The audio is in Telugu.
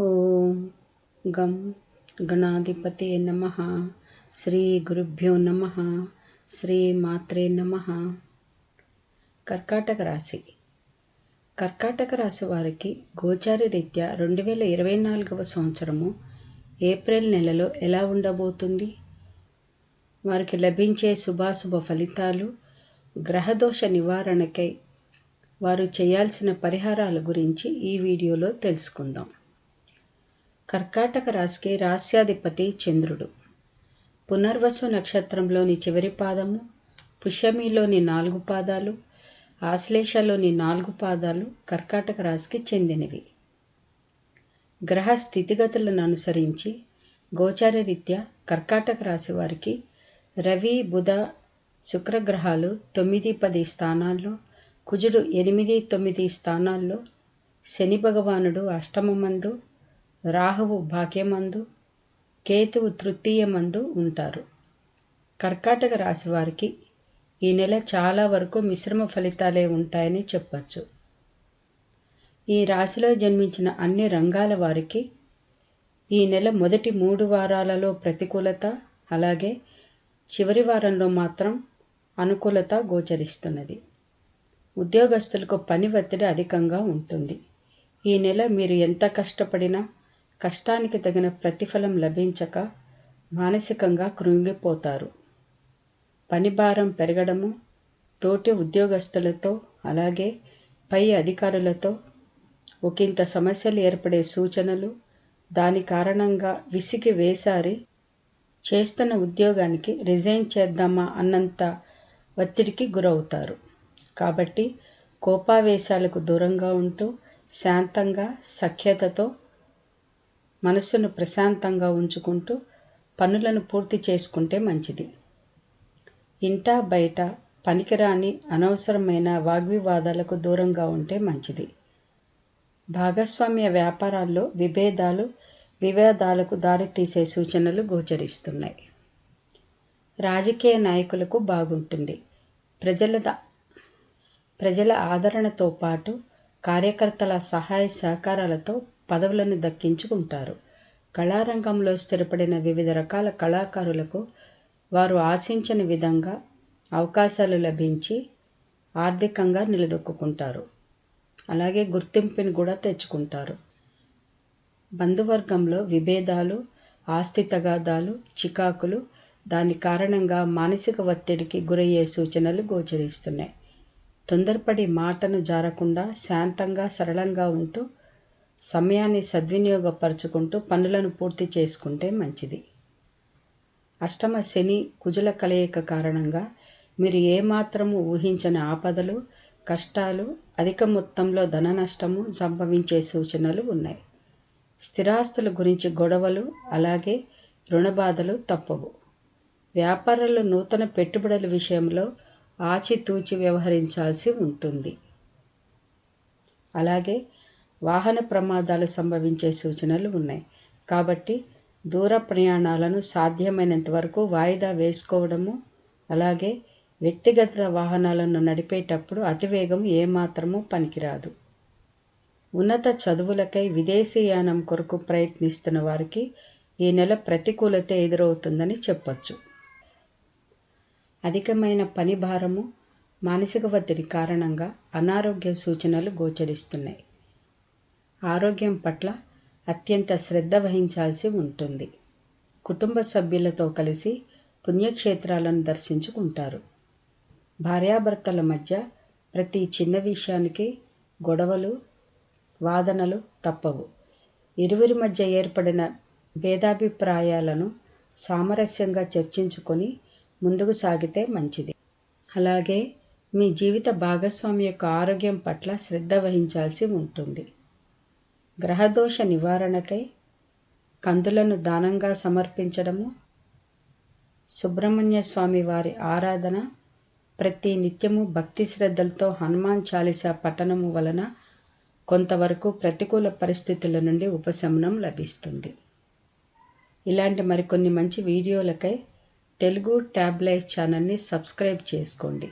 ఓం గం గణాధిపతి నమ. శ్రీ గురుభ్యో నమ. శ్రీ మాత్రే నమ. కర్కాటక రాశి. కర్కాటక రాశి వారికి గోచారి రీత్యా రెండు వేల ఇరవై నాలుగవ సంవత్సరము ఏప్రిల్ నెలలో ఎలా ఉండబోతుంది? వారికి లభించే శుభాశుభ ఫలితాలు గ్రహదోష నివారణకై వారు చేయాల్సిన పరిహారాల గురించి ఈ వీడియోలో తెలుసుకుందాం. కర్కాటక రాశికి రాస్యాధిపతి చంద్రుడు. పునర్వసు నక్షత్రంలోని చివరి పాదము పుష్యమిలోని నాలుగు పాదాలు ఆశ్లేషలోని నాలుగు పాదాలు కర్కాటక రాశికి చెందినవి. గ్రహ స్థితిగతులను అనుసరించి గోచార రీత్యా కర్కాటక రాశి వారికి రవి బుధ శుక్రగ్రహాలు తొమ్మిది పది స్థానాల్లో కుజుడు ఎనిమిది తొమ్మిది స్థానాల్లో శని భగవానుడు అష్టమమందు రాహువు భాగ్యమందు కేతువు తృతీయమందు ఉంటారు. కర్కాటక రాశి వారికి ఈ నెల చాలా వరకు మిశ్రమ ఫలితాలే ఉంటాయని చెప్పచ్చు. ఈ రాశిలో జన్మించిన అన్ని రంగాల వారికి ఈ నెల మొదటి మూడు వారాలలో ప్రతికూలత అలాగే చివరి వారంలో మాత్రం అనుకూలత గోచరిస్తున్నది. ఉద్యోగస్తులకు పని ఒత్తిడి అధికంగా ఉంటుంది. ఈ నెల మీరు ఎంత కష్టపడినా కష్టానికి తగిన ప్రతిఫలం లభించక మానసికంగా కృంగిపోతారు. పని భారం పెరగడము తోటి ఉద్యోగస్తులతో అలాగే పై అధికారులతో ఒకంత సమస్యలు ఏర్పడే సూచనలు దాని కారణంగా విసిగి వేసారి చేస్తున్న ఉద్యోగానికి రిజైన్ చేద్దామా అన్నంత ఒత్తిడికి గురవుతారు. కాబట్టి కోపావేశాలకు దూరంగా ఉంటూ శాంతంగా సఖ్యతతో మనస్సును ప్రశాంతంగా ఉంచుకుంటూ పనులను పూర్తి చేసుకుంటే మంచిది. ఇంటా బయట పనికిరాని అనవసరమైన వాగ్వివాదాలకు దూరంగా ఉంటే మంచిది. భాగస్వామ్య వ్యాపారాల్లో విభేదాలు వివాదాలకు దారితీసే సూచనలు గోచరిస్తున్నాయి. రాజకీయ నాయకులకు బాగుంటుంది. ప్రజల ప్రజల ఆదరణతో పాటు కార్యకర్తల సహాయ సహకారాలతో పదవులను దక్కించుకుంటారు. కళారంగంలో స్థిరపడిన వివిధ రకాల కళాకారులకు వారు ఆశించిన విధంగా అవకాశాలు లభించి ఆర్థికంగా నిలదొక్కుంటారు అలాగే గుర్తింపుని కూడా తెచ్చుకుంటారు. బంధువర్గంలో విభేదాలు ఆస్తి తగాదాలు చికాకులు దాని కారణంగా మానసిక ఒత్తిడికి గురయ్యే సూచనలు గోచరిస్తున్నాయి. తొందరపడి మాటను జారకుండా శాంతంగా సరళంగా ఉంటూ సమయాన్ని సద్వినియోగపరుచుకుంటూ పనులను పూర్తి చేసుకుంటే మంచిది. అష్టమ శని కుజల కలయిక కారణంగా మీరు ఏమాత్రము ఊహించని ఆపదలు కష్టాలు అధిక మొత్తంలో ధన నష్టము సంభవించే సూచనలు ఉన్నాయి. స్థిరాస్తుల గురించి గొడవలు అలాగే రుణబాధలు తప్పవు. వ్యాపారంలో నూతన పెట్టుబడుల విషయంలో ఆచితూచి వ్యవహరించాల్సి ఉంటుంది. అలాగే వాహన ప్రమాదాలు సంభవించే సూచనలు ఉన్నాయి. కాబట్టి దూర ప్రయాణాలను సాధ్యమైనంత వరకు వాయిదా వేసుకోవడము అలాగే వ్యక్తిగత వాహనాలను నడిపేటప్పుడు అతివేగం ఏమాత్రమూ పనికిరాదు. ఉన్నత చదువులకై విదేశీయానం కొరకు ప్రయత్నిస్తున్న వారికి ఈ నెల ప్రతికూలత ఎదురవుతుందని చెప్పచ్చు. అధికమైన పని భారము మానసిక ఒత్తిడి కారణంగా అనారోగ్య సూచనలు గోచరిస్తున్నాయి. ఆరోగ్యం పట్ల అత్యంత శ్రద్ధ వహించాల్సి ఉంటుంది. కుటుంబ సభ్యులతో కలిసి పుణ్యక్షేత్రాలను దర్శించుకుంటారు. భార్యాభర్తల మధ్య ప్రతి చిన్న విషయానికి గొడవలు వాదనలు తప్పవు. ఇరువురి మధ్య ఏర్పడిన భేదాభిప్రాయాలను సామరస్యంగా చర్చించుకొని ముందుకు సాగితే మంచిది. అలాగే మీ జీవిత భాగస్వామి యొక్క ఆరోగ్యం పట్ల శ్రద్ధ వహించాల్సి ఉంటుంది. గ్రహదోష నివారణకై కందులను దానంగా సమర్పించడము సుబ్రహ్మణ్య స్వామి వారి ఆరాధన ప్రతి నిత్యము భక్తి శ్రద్ధలతో హనుమాన్ చాలీసా పఠనము వలన కొంతవరకు ప్రతికూల పరిస్థితుల నుండి ఉపశమనం లభిస్తుంది. ఇలాంటి మరికొన్ని మంచి వీడియోలకై తెలుగు ట్యాబ్లైట్ ఛానల్ని సబ్స్క్రైబ్ చేసుకోండి.